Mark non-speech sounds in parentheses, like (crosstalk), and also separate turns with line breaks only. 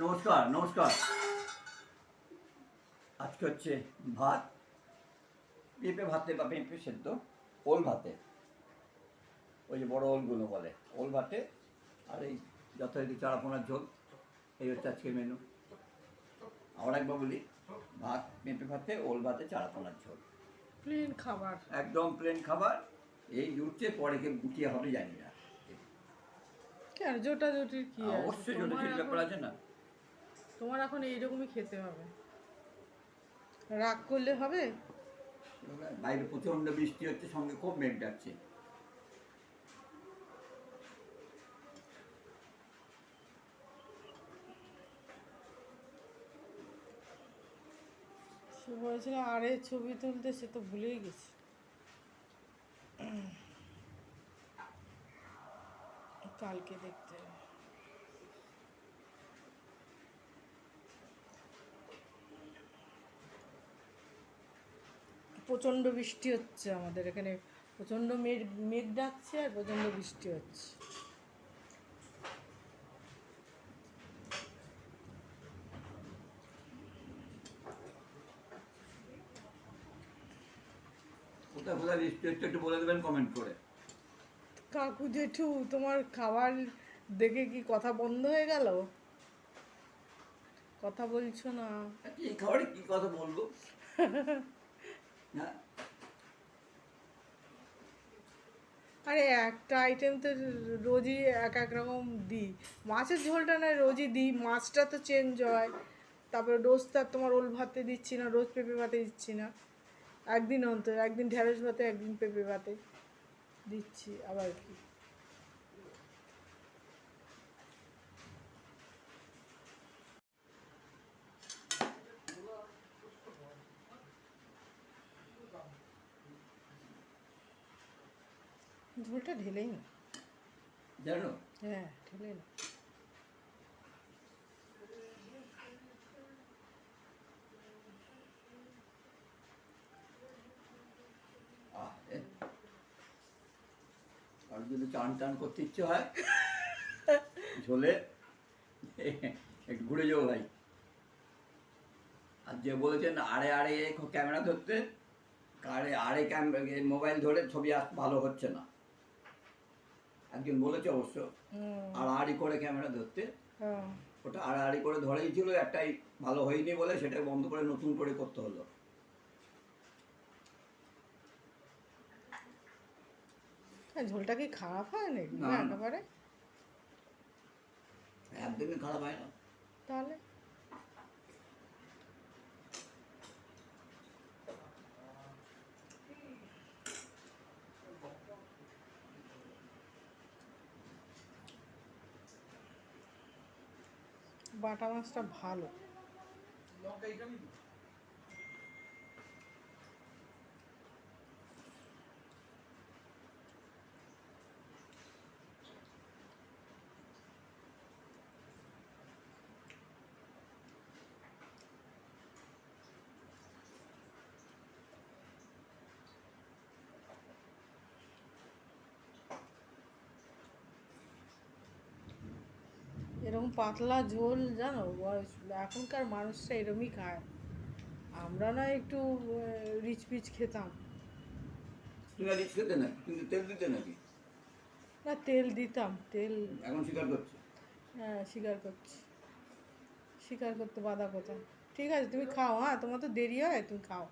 নমস্কার নমস্কার। আজকে হচ্ছে ভাত। পেঁপে ভাতে বা পেঁপে সেদ্ধ ওল ভাতে। ওই যে বড় ওলগুলো বলে ওল ভাতে আর এই যথারীতি চারাপোনার ঝোল। এই হচ্ছে আজকের মেনু আবার একবার বলি ভাত পেঁপে ভাতে ওল ভাতে চারাপোনার ঝোল।
প্লেন খাবার।
একদম প্লেন খাবার। এই জুটছে পরে কে গুটিয়ে হবে জানি না।
কেন? জোটা জটির কি
অবশ্যই
এখন-
ব্যাপার আছে না।
তোমার এখন এইরকমই খেতে হবে। রাগ করলে হবে?
বাইরে প্রচণ্ড বৃষ্টি হচ্ছে সঙ্গে খুব মেঘ ডাকছে।
সে বলেছিল আরে ছবি তুলতে সে তো ভুলেই গেছে। কালকে দেখতে প্রচণ্ড বৃষ্টি হচ্ছে আমাদের এখানে। প্রচণ্ড মেঘ মেঘ ডাকছে আর প্রচণ্ড বৃষ্টি হচ্ছে।
কোথায় কোথায় বৃষ্টি হচ্ছে একটু বলে দেবেন কমেন্ট করে।
কাকু জেঠু তোমার খাবার দেখে কি কথা বন্ধ হয়ে গেল? কথা বলছো না।
এই খাবারে কি কথা বলব? (laughs) হ্যাঁ
আরে একটা আইটেম তো রোজই এক এক রকম দিই। মাছের ঝোলটা না রোজই দিই, মাছটা তো চেঞ্জ হয়। তারপরে রোজ তো তোমার ওল ভাতে দিচ্ছি না, রোজ পেঁপে ভাতে দিচ্ছি না। একদিন অন্তর, একদিন ঢ্যাঁড়স ভাতে, একদিন পেঁপে ভাতে দিচ্ছি আবার কি। ঝোলটা ঢেলেই না।
জানো?
হ্যাঁ ঢেলে না।
আর যদি চান টান করতে ইচ্ছে হয় ঝোলে একটু ঘুরে যাব ভাই। আর যে বলেছেন আরে আড়ে ক্যামেরা ধরতে আরে আরে আড়ে মোবাইল ধরে ছবি আস ভালো হচ্ছে না। একজন বলেছে অবশ্য আড়াআড়ি করে ক্যামেরা ধরতে। ওটা আড়াআড়ি করে ধরেই ছিল একটাই ভালো হয়নি বলে সেটা বন্ধ করে নতুন করে করতে হলো।
ঝোলটা কি খারাপ হয় নাকি?
না।
একেবারে?
একদমই খারাপ হয় না।
তাহলে? বাটা মাছটা ভালো। এরকম পাতলা ঝোল জানো? এখনকার মানুষরা এরমই খায়। আমরা না একটু রিচ পিচ খেতাম।
তুমি রিচ খেতে নাকি কিন্তু তেল দিতে নাকি?
না তেল দিতাম তেল।
এখন স্বীকার করছে?
হ্যাঁ স্বীকার করছি। স্বীকার করতে বাধা কোথায়? ঠিক আছে তুমি খাও হ্যাঁ? তোমার তো দেরি হয় তুমি খাও।